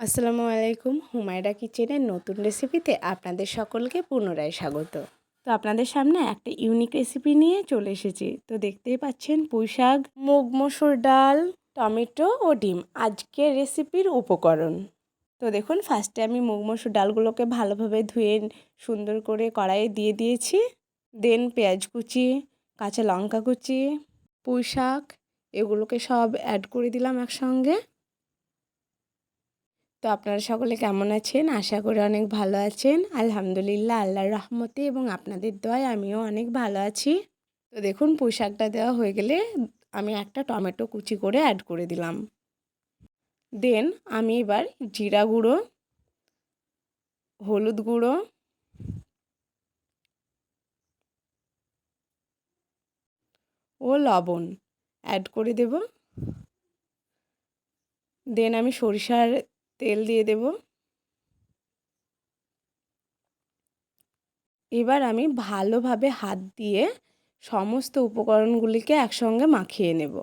আসসালামু আলাইকুম, হুমায়রা কিচেনের নতুন রেসিপিতে আপনাদের সকলকে পুনরায় স্বাগত। তো আপনাদের সামনে একটা ইউনিক রেসিপি নিয়ে চলে এসেছি। তো দেখতেই পাচ্ছেন পুঁই শাক, মুগ মসুর ডাল, টমেটো ও ডিম। আজকের রেসিপির উপকরণ। তো দেখুন, ফার্স্টে আমি মুগ মসুর ডালগুলোকে ভালোভাবে ধুয়ে, সুন্দর করে কড়াইয়ে দিয়ে দিয়েছি। দেন পেঁয়াজ কুচি, কাঁচা লঙ্কা কুচি, পুঁই শাক, এগুলোকে সব অ্যাড করে দিলাম একসঙ্গে। তো আপনারা সকলে কেমন আছেন? আশা করি অনেক ভালো আছেন। আলহামদুলিল্লাহ, আল্লাহর রহমতে এবং আপনাদের দয় আমিও অনেক ভালো আছি। তো দেখুন, পোশাকটা দেওয়া হয়ে গেলে আমি একটা টমেটো কুচি করে অ্যাড করে দিলাম। দেন আমি এবার জিরা গুঁড়ো, হলুদ গুঁড়ো, ও লবণ অ্যাড করে দেব। দেন আমি সরিষার তেল দিয়ে দেব। এবার আমি ভালোভাবে হাত দিয়ে সমস্ত উপকরণগুলিকে একসঙ্গে মাখিয়ে নেব।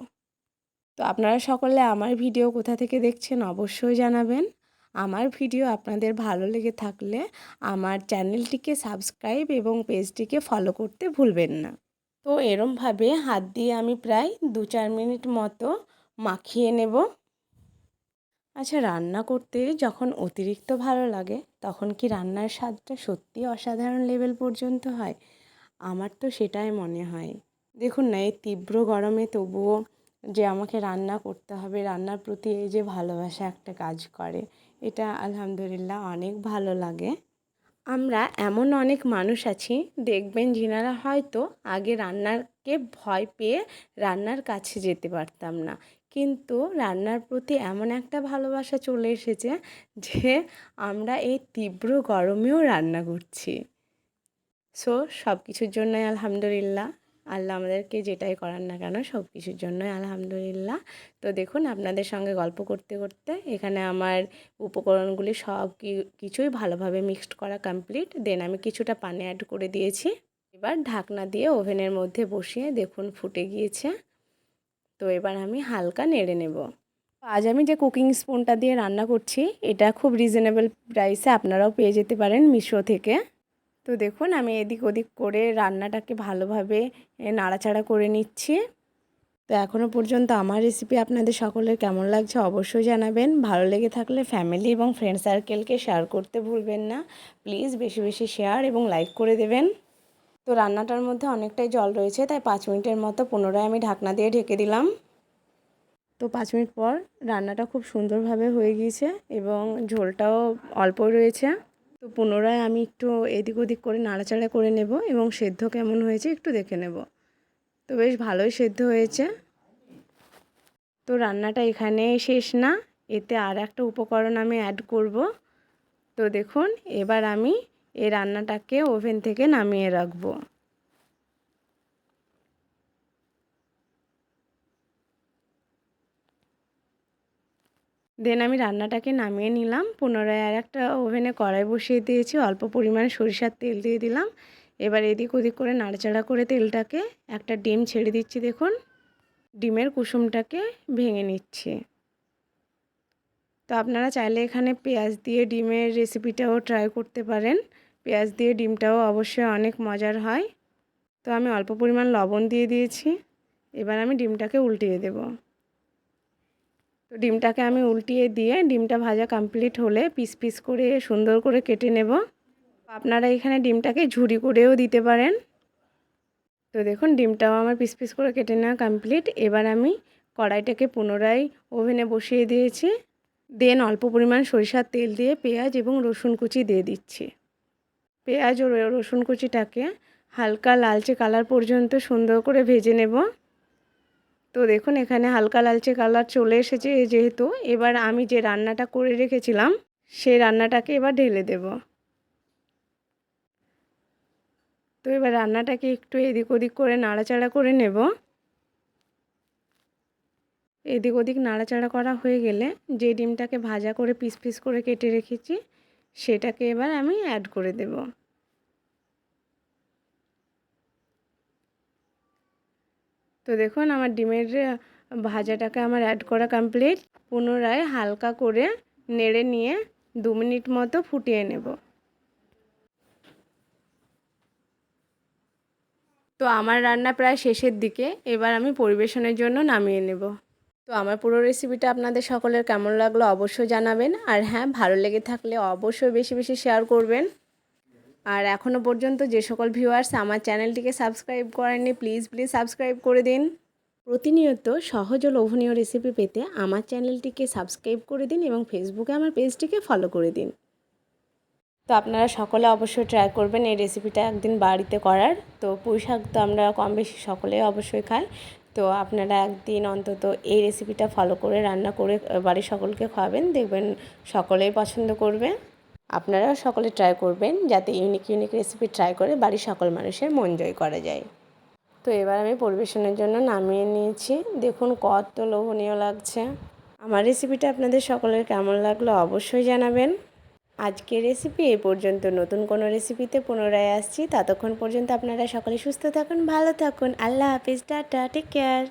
তো আপনারা সকলে আমার ভিডিও কোথা থেকে দেখছেন অবশ্যই জানাবেন। আমার ভিডিও আপনাদের ভালো লেগে থাকলে আমার চ্যানেলটিকে সাবস্ক্রাইব এবং পেজটিকে ফলো করতে ভুলবেন না। তো এরমভাবে হাত দিয়ে আমি প্রায় দু চার মিনিট মতো মাখিয়ে নেব। আচ্ছা রান্না করতে যখন অতিরিক্ত ভালো লাগে, তখন কি রান্নার স্বাদটা সত্যি অসাধারণ লেভেল পর্যন্ত হয়? আমার তো সেটাই মনে হয়। দেখুন না, এই তীব্র গরমে তবুও যে আমাকে রান্না করতে হবে, রান্নার প্রতি এই যে ভালোবাসা একটা কাজ করে, এটা আলহামদুলিল্লাহ অনেক ভালো লাগে। আমরা এমন অনেক মানুষ আছি, দেখবেন যিনারা হয়তো আগে রান্নারকে ভয় পেয়ে রান্নার কাছে যেতে পারতাম না। কিন্তু রান্নার প্রতি এমন একটা ভালোবাসা চলে এসেছে যে আমরা এই তীব্র গরমেও রান্না করছি। সো সব কিছুর জন্যই আলহামদুলিল্লাহ। আল্লাহ আমাদেরকে যেটাই করার না কেন সব কিছুর জন্যই আলহামদুলিল্লাহ। তো দেখুন, আপনাদের সঙ্গে গল্প করতে করতে এখানে আমার উপকরণগুলি সব কিছুই ভালোভাবে মিক্সড করা কমপ্লিট দেন আমি কিছুটা পানি অ্যাড করে দিয়েছি। এবার ঢাকনা দিয়ে ওভেনের মধ্যে বসিয়ে দেখুন ফুটে গিয়েছে। তো এবার আমি হালকা নেড়ে নেব। আজ আমি যে কুকিং স্পুনটা দিয়ে রান্না করছি, এটা খুব রিজনেবল প্রাইসে আপনারাও পেয়ে যেতে পারেন মিশো থেকে। তো দেখুন, আমি এদিক ওদিক করে রান্নাটাকে ভালোভাবে নাড়াচাড়া করে নিচ্ছি। তো এখনও পর্যন্ত আমার রেসিপি আপনাদের সকলের কেমন লাগছে অবশ্যই জানাবেন। ভালো লেগে থাকলে ফ্যামিলি এবং ফ্রেন্ড সার্কেলকে শেয়ার করতে ভুলবেন না। প্লিজ বেশি বেশি শেয়ার এবং লাইক করে দেবেন। তো রান্নাটার মধ্যে অনেকটাই জল রয়েছে, তাই পাঁচ মিনিটের মতো পুনরায় আমি ঢাকনা দিয়ে ঢেকে দিলাম। তো পাঁচ মিনিট পর রান্নাটা খুব সুন্দরভাবে হয়ে গিয়েছে এবং ঝোলটাও অল্প রয়েছে। তো পুনরায় আমি একটু এদিক ওদিক করে নাড়াচাড়া করে নেব এবং সেদ্ধ কেমন হয়েছে একটু দেখে নেব। তো বেশ ভালোই সেদ্ধ হয়েছে। তো রান্নাটা এখানে শেষ না, এতে আর একটা উপকরণ আমি অ্যাড করব। তো দেখুন, এবার আমি এই রান্নাটাকে ওভেন থেকে নামিয়ে রাখব। দেন আমি রান্নাটাকে নামিয়ে নিলাম, পুনরায় আর একটা ওভেনে কড়াই বসিয়ে দিয়েছি, অল্প পরিমাণে সরিষার তেল দিয়ে দিলাম। এবার এদিক ওদিক করে নাড়াচাড়া করে তেলটাকে একটা ডিম ছেড়ে দিচ্ছি, দেখুন। ডিমের কুসুমটাকে ভেঙে নিচ্ছি। তো আপনারা চাইলে এখানে পেঁয়াজ দিয়ে ডিমের রেসিপিটাও ট্রাই করতে পারেন। পেঁয়াজ দিয়ে ডিমটাও অবশ্যই অনেক মজার হয়। তো আমি অল্প পরিমাণ লবণ দিয়ে দিয়েছি। এবার আমি ডিমটাকে উল্টিয়ে দেব। তো ডিমটাকে আমি উল্টিয়ে দিয়ে ডিমটা ভাজা কমপ্লিট হলে পিস পিস করে সুন্দর করে কেটে নেব। আপনারা এখানে ডিমটাকে ঝুড়ি করেও দিতে পারেন। তো দেখুন, ডিমটাও আমার পিস পিস করে কেটে নেওয়া কমপ্লিট। এবার আমি কড়াইটাকে পুনরায় ওভেনে বসিয়ে দিয়েছি। দেন অল্প পরিমাণ সরিষার তেল দিয়ে পেঁয়াজ এবং রসুন কুচি দিয়ে দিচ্ছি। পেঁয়াজ ও রসুন কুচিটাকে হালকা লালচে কালার পর্যন্ত সুন্দর করে ভেজে নেব। তো দেখুন, এখানে হালকা লালচে কালার চলে এসেছে। যেহেতু, এবার আমি যে রান্নাটা করে রেখেছিলাম সেই রান্নাটাকে এবার ঢেলে দেব। তো এবার রান্নাটাকে একটু এদিক ওদিক করে নাড়াচাড়া করে নেব। এদিক ওদিক নাড়াচাড়া করা হয়ে গেলে যে ডিমটাকে ভাজা করে পিস পিস করে কেটে রেখেছি সেটাকে এবার আমি অ্যাড করে দেব। তো দেখুন, আমার ডিমের ভাজাটাকে আমার অ্যাড করা কমপ্লিট পুনরায় হালকা করে নেড়ে নিয়ে দু মিনিট মতো ফুটিয়ে নেব। তো আমার রান্না প্রায় শেষের দিকে। এবার আমি পরিবেশনের জন্য নামিয়ে নেব। তো আমার পুরো রেসিপিটা আপনাদের সকলের কেমন লাগল অবশ্যই জানাবেন। আর হ্যাঁ ভালো লেগে থাকলে অবশ্যই বেশি বেশি শেয়ার করবেন। আর এখনও পর্যন্ত যে সকল ভিউয়ার্স আমার চ্যানেলটিকে সাবস্ক্রাইব করেননি প্লিজ প্লিজ সাবস্ক্রাইব করে দিন। প্রতিনিয়ত সহজ ও লোভনীয় রেসিপি পেতে আমার চ্যানেলটিকে সাবস্ক্রাইব করে দিন এবং ফেসবুকে আমার পেজটিকে ফলো করে দিন। তো আপনারা সকলে অবশ্যই ট্রাই করবেন এই রেসিপিটা একদিন বাড়িতে করার। তো পুঁই শাক তো আমরা কম বেশি সকলেই অবশ্যই খাই। তো আপনারা একদিন অন্তত এই রেসিপিটা ফলো করে রান্না করে বাড়ির সকলকে খাওয়াবেন, দেখবেন সকলেই পছন্দ করবে। আপনারাও সকলে ট্রাই করবেন যাতে ইউনিক ইউনিক রেসিপি ট্রাই করে বাড়ির সকল মানুষের মন জয় করা যায়। তো এবার আমি পরিবেশনের জন্য নামিয়ে নিয়েছি। দেখুন কত লোভনীয় লাগছে। আমার রেসিপিটা আপনাদের সকলের কেমন লাগল অবশ্যই জানাবেন। আজকের রেসিপি এ পর্যন্ত নতুন কোনো রেসিপিতে পুনরায় আসছি। ততক্ষণ পর্যন্ত আপনারা সকলে সুস্থ থাকুন, ভালো থাকুন। আল্লাহ হাফিজ, টাটা টেক কেয়ার